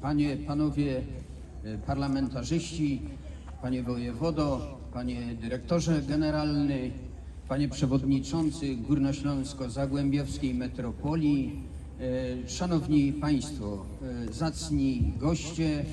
Panie, panowie e, parlamentarzyści, panie wojewodo, panie dyrektorze generalny, panie przewodniczący Górnośląsko-Zagłębiowskiej Metropolii, e, szanowni państwo, e, zacni goście,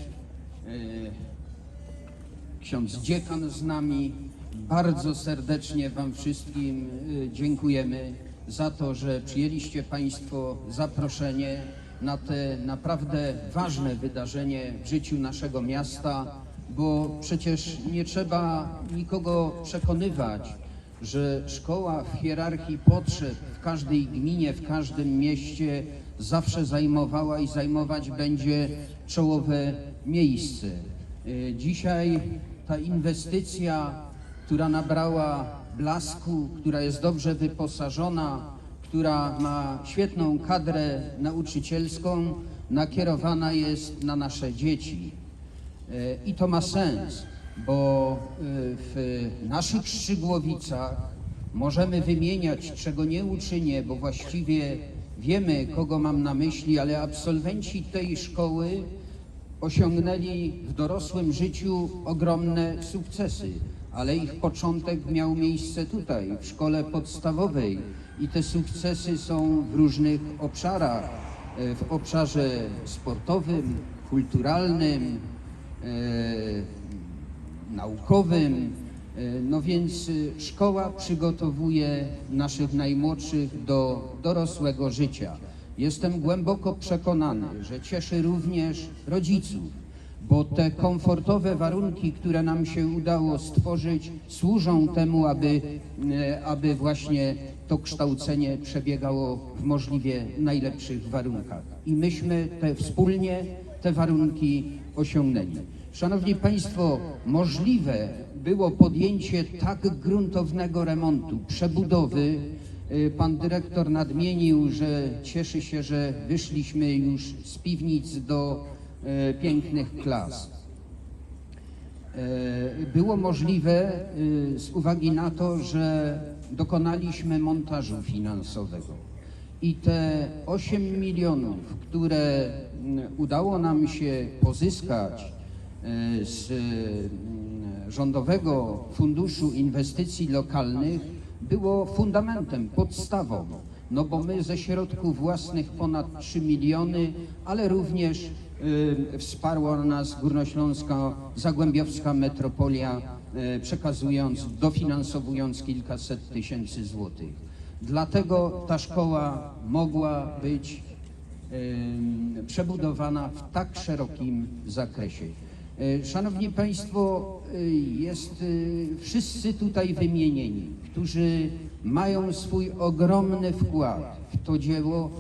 ksiądz dziekan z nami. Bardzo serdecznie Wam wszystkim y, dziękujemy za to, że przyjęliście Państwo zaproszenie na te naprawdę ważne wydarzenie w życiu naszego miasta, bo przecież nie trzeba nikogo przekonywać, że szkoła w hierarchii potrzeb w każdej gminie, w każdym mieście zawsze zajmowała i zajmować będzie czołowe miejsce. Y, Dzisiaj ta inwestycja, która nabrała blasku, która jest dobrze wyposażona, która ma świetną kadrę nauczycielską, nakierowana jest na nasze dzieci. E, I to ma sens, bo e, w naszych Szczygłowicach możemy wymieniać, czego nie uczynię, bo właściwie wiemy, kogo mam na myśli, ale absolwenci tej szkoły osiągnęli w dorosłym życiu ogromne sukcesy, ale ich początek miał miejsce tutaj, w szkole podstawowej i te sukcesy są w różnych obszarach, e, w obszarze sportowym, kulturalnym, e, naukowym. E, No więc y, szkoła przygotowuje naszych najmłodszych do dorosłego życia. Jestem głęboko przekonany, że cieszy również rodziców, bo te komfortowe warunki, które nam się udało stworzyć, służą temu, aby, e, aby właśnie to kształcenie przebiegało w możliwie najlepszych warunkach. I myśmy te wspólnie te warunki osiągnęli. Szanowni Państwo, możliwe było podjęcie tak gruntownego remontu, przebudowy. Y, Pan dyrektor nadmienił, że cieszy się, że wyszliśmy już z piwnic do e, pięknych klas. E, Było możliwe y, z uwagi na to, że dokonaliśmy montażu finansowego i te 8 milionów, które mm, udało nam się pozyskać e, z mm, Rządowego Funduszu Inwestycji Lokalnych było fundamentem, podstawą. No bo my ze środków własnych ponad 3 miliony, ale również wsparła nas Górnośląska Zagłębiowska Metropolia, y, przekazując, dofinansowując kilkaset tysięcy złotych. Dlatego ta szkoła mogła być em, przebudowana w tak szerokim zakresie. Szanowni Państwo, jest wszyscy tutaj wymienieni, którzy mają swój ogromny wkład w to dzieło,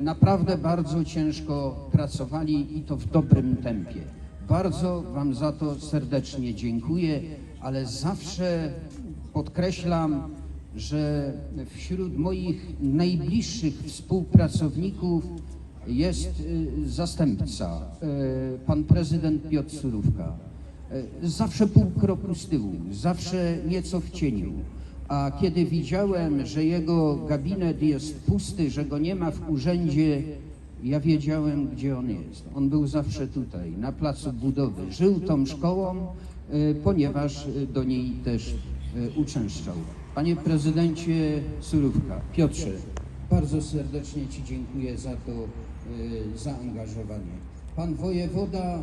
naprawdę bardzo ciężko pracowali i to w dobrym tempie. Bardzo Wam za to serdecznie dziękuję, ale zawsze podkreślam, że wśród moich najbliższych współpracowników jest y, zastępca, y, pan prezydent Piotr Surówka. Y, Zawsze pół kroku z tyłu, zawsze nieco w cieniu. A kiedy widziałem, że jego gabinet jest pusty, że go nie ma w urzędzie, ja wiedziałem, gdzie on jest. On był zawsze tutaj, na placu budowy. Żył tą szkołą, y, ponieważ y, do niej też y, uczęszczał. Panie prezydencie Surówka, Piotrze, bardzo serdecznie Ci dziękuję za to zaangażowanie. Pan wojewoda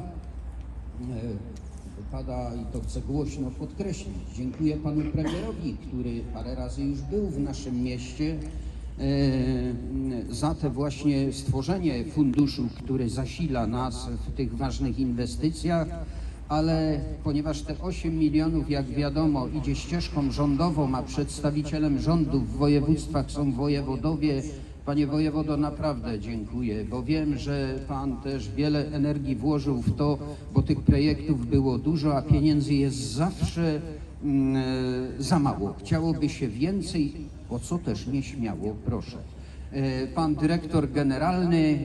E, Pada i to chcę głośno podkreślić. Dziękuję panu premierowi, który parę razy już był w naszym mieście e, za te właśnie stworzenie funduszu, który zasila nas w tych ważnych inwestycjach, ale ponieważ te 8 milionów, jak wiadomo, idzie ścieżką rządową, a przedstawicielem rządu w województwach są wojewodowie, Panie wojewodo, naprawdę dziękuję, bo wiem, że Pan też wiele energii włożył w to, bo tych projektów było dużo, a pieniędzy jest zawsze mm, e, za mało. Chciałoby się więcej, o co też nieśmiało, proszę. E, Pan dyrektor generalny,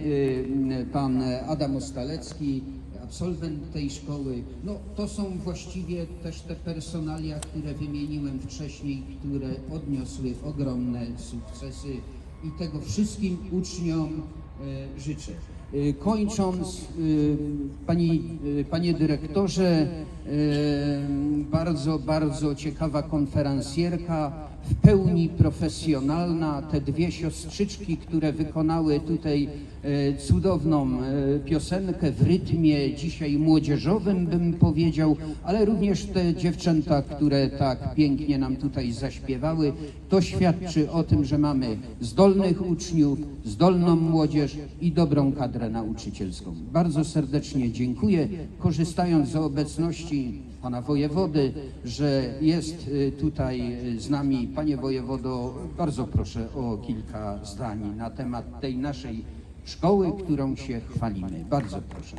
e, pan Adam Ostalecki, absolwent tej szkoły. No to są właściwie też te personalia, które wymieniłem wcześniej, które odniosły ogromne sukcesy i tego wszystkim uczniom e, życzę. E, Kończąc, e, pani, panie dyrektorze, bardzo, bardzo ciekawa konferencjerka, w pełni profesjonalna. Te dwie siostrzyczki, które wykonały tutaj e, cudowną e, piosenkę w rytmie dzisiaj młodzieżowym, bym powiedział, ale również te dziewczęta, które tak pięknie nam tutaj zaśpiewały. To świadczy o tym, że mamy zdolnych uczniów, zdolną młodzież i dobrą kadrę nauczycielską. Bardzo serdecznie dziękuję. Korzystając z obecności pana wojewody, że jest y, tutaj y, z nami. Panie wojewodo, bardzo proszę o kilka zdań na temat tej naszej szkoły, którą się chwalimy. Bardzo proszę.